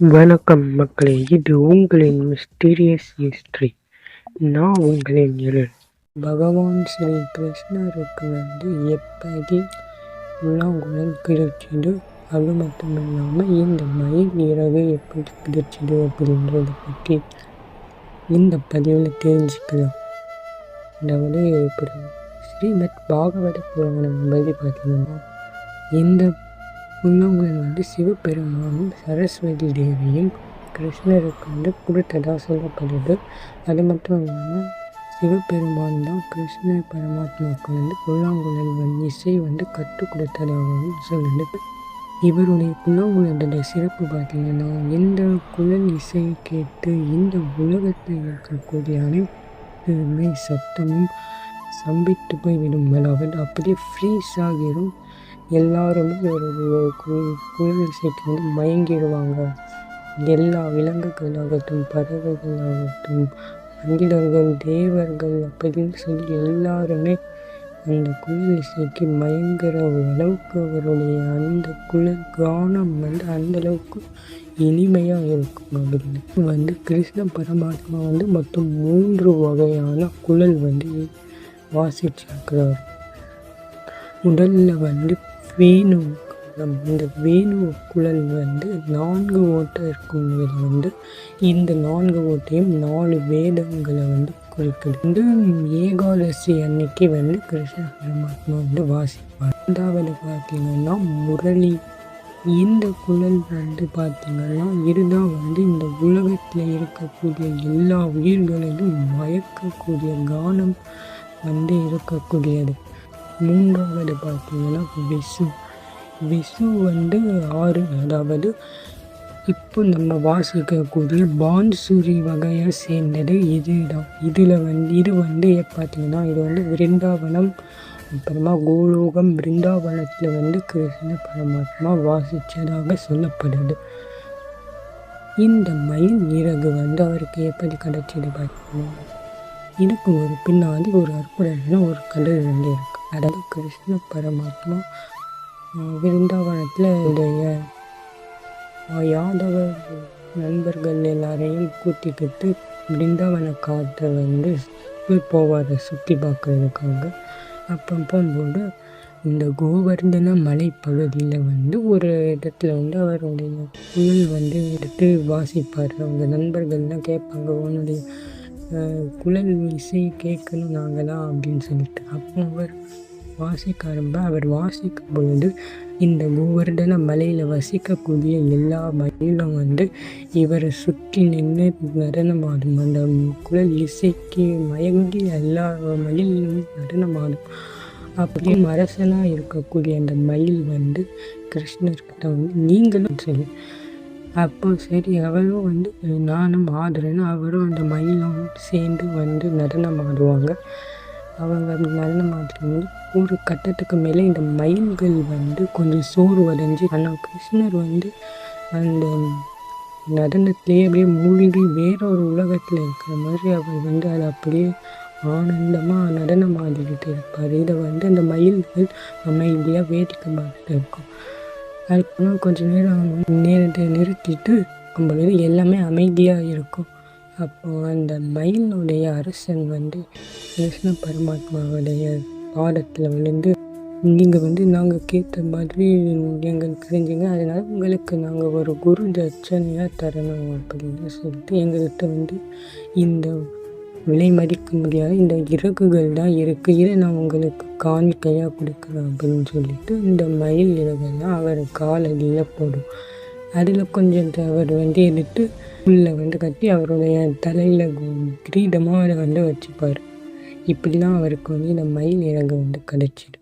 வணக்கம் மக்களே இது உங்களின் மிஸ்டீரியஸ் ஹிஸ்ட்ரி நான் உங்களின் இருள். பகவான் ஸ்ரீ கிருஷ்ணருக்கு வந்து எப்படி புல்லாங்குழல் கிடைச்சது அது மட்டும் இல்லாமல் இந்த மயில் இறகு எப்படி கிடைச்சது அப்படின்றத பற்றி இந்த பதிவில் தெரிஞ்சுக்கலாம். அதாவது இப்போ ஸ்ரீமத் பாகவத புராணம் பற்றி பார்த்தீங்கன்னா இந்த புல்லாங்குழல் வந்து சிவபெருமானும் சரஸ்வதி தேவியும் கிருஷ்ணருக்கு வந்து கொடுத்ததாக சொல்லப்படுது அது மட்டும் இல்லாமல் சிவபெருமான் தான் கிருஷ்ண பரமாத்மாவுக்கு வந்து புல்லாங்குழல் வந்து இசை வந்து கற்றுக் கொடுத்ததாகவும் சொல்லுது. இவருடைய புல்லாங்குழலுடைய சிறப்பு பார்த்திங்கன்னா எந்த குழல் இசையை கேட்டு இந்த உலகத்தில் இருக்கக்கூடிய அனைத்துமே சத்தமும் சம்பித்து போய்விடும். அதாவது அப்படியே ஃப்ரீஸ் ஆகிடும் எல்லாருமே ஒரு குழல் இசைக்கு வந்து மயங்கிடுவாங்க. எல்லா விலங்குகளாகட்டும் பறவைகளாகட்டும் மனிதர்கள் தேவர்கள் அப்படின்னு சொல்லி எல்லாருமே அந்த குழல் இசைக்கு மயங்குற அளவுக்கு அவருடைய அந்த குழல் கானம் வந்து அந்தளவுக்கு இனிமையாக இருக்கும் அப்படின்னு வந்து கிருஷ்ண பரமாத்மா வந்து மொத்தம் மூன்று வகையான குழல் வந்து வாசிச்சிருக்கிறார். முதல்ல வந்து வேணு. இந்த வேணு குழல் வந்து நான்கு ஓட்டை இருக்கும் வந்து இந்த நான்கு ஓட்டையும் நாலு வேதங்களை வந்து குறிக்கிறது. வந்து ஏகாதசி அன்னைக்கு வந்து கிருஷ்ண பரமாத்மா வந்து வாசிப்பார். ரெண்டாவது பார்த்தீங்கன்னா முரளி. இந்த குழல் வந்து பார்த்திங்கன்னா இதுதான் வந்து இந்த உலகத்தில் இருக்கக்கூடிய எல்லா உயிர்களையும் மயக்கக்கூடிய கானம் வந்து இருக்கக்கூடியது. மூன்றாவது பார்த்தீங்கன்னா விசு. விசு வந்து ஆறு அதாவது இப்போ நம்ம வாசிக்கக்கூடிய பான்சூரி வகையை சேர்ந்தது இதுதான். இதில் வந்து இது வந்து பார்த்தீங்கன்னா இது வந்து விருந்தாவனம் அப்புறமா கோலோகம் பிருந்தாவனத்தில் வந்து கிருஷ்ண பரமாத்மா வாசித்ததாக சொல்லப்படுது. இந்த மயில் இறகு வந்து அவருக்கு எப்படி கிடைச்சது பார்த்தீங்கன்னா இதுக்கு ஒரு பின்னாடி ஒரு அற்புதமான ஒரு கடல் வந்து இருக்குது அதாவது கிருஷ்ண பரமாத்மா விருந்தாவனத்தில் உடைய யாதவ நண்பர்கள் எல்லாரையும் கூட்டிக்கிட்டு பிருந்தாவன காற்றை வந்து போவார் சுற்றி பார்க்கறதுக்காக அப்போ போகும்போது இந்த கோவர்தன மலைப்பகுதியில் வந்து ஒரு இடத்துல வந்து அவருடைய நூல் வந்து எடுத்து வாசிப்பார். அவங்க நண்பர்கள்லாம் கேட்பாங்க உன்னுடைய குழல் இசை கேட்கணும் நாங்களாம் அப்படின்னு சொல்லிட்டு அப்போ அவர் வாசிக்க ஆரம்ப அவர் வாசிக்கும் பொழுது இந்த மூவர்தன மலையில் வசிக்கக்கூடிய எல்லா மயிலும் வந்து இவரை சுற்றி நின்று நடனமாடும். அந்த குழல் இசைக்கு மயங்கி எல்லா மயிலும் நடனமாடும். அப்படியே அரசனாக இருக்கக்கூடிய அந்த மயில் வந்து கிருஷ்ணர்கிட்ட வந்து நீங்களும் சொல்லி அப்போ சரி அவரும் வந்து நானும் ஆடுறேன்னு அவரும் அந்த மயிலும் சேர்ந்து வந்து நடனம் ஆடுவாங்க அவங்க நடனம் ஆடுறது ஒரு கட்டத்துக்கு மேலே இந்த மயில்கள் வந்து கொஞ்சம் சோர்வடைஞ்சு ஆனால் கிருஷ்ணர் வந்து அந்த நடனத்திலே அப்படியே மூழ்கி வேறொரு உலகத்தில் இருக்கிற மாதிரி அவர் வந்து அதை அப்படியே ஆனந்தமாக நடனம் ஆடிக்கிட்டு இருப்பார். இதை வந்து அந்த மயில்கள் அமைதியாக வேடிக்கை பார்த்துட்டு இருக்கும். அதுக்கப்புறம் கொஞ்சம் நேரம் நேரத்தை நிறுத்திட்டு பொழுது எல்லாமே அமைதியாக இருக்கும். அப்போது அந்த மயிலுடைய அரசன் வந்து கிருஷ்ண பரமாத்மாவுடைய பாடத்தில் விழுந்து நீங்கள் வந்து நாங்கள் கேட்ட மாதிரி எங்களுக்கு தெரிஞ்சுங்க. அதனால் உங்களுக்கு நாங்கள் ஒரு குரு தட்சணையாக தரணும் அப்படின்னு சொல்லிட்டு எங்கள்கிட்ட வந்து இந்த விலை மதிக்க முடியாத இந்த இறகுகள் தான் இருக்குது இதை நான் உங்களுக்கு காணிக்கையாக கொடுக்குறேன் அப்படின்னு சொல்லிட்டு இந்த மயில் இறகுலாம் அவர் காலடியில் போடும். அதில் கொஞ்சம் அவர் வந்து எடுத்து உள்ளே வந்து கட்டி அவருடைய தலையில் கிரீடமாக அதை வந்து வச்சுப்பார். இப்படிலாம் அவருக்கு வந்து இந்த மயில் இறகு வந்து கிடச்சிடும்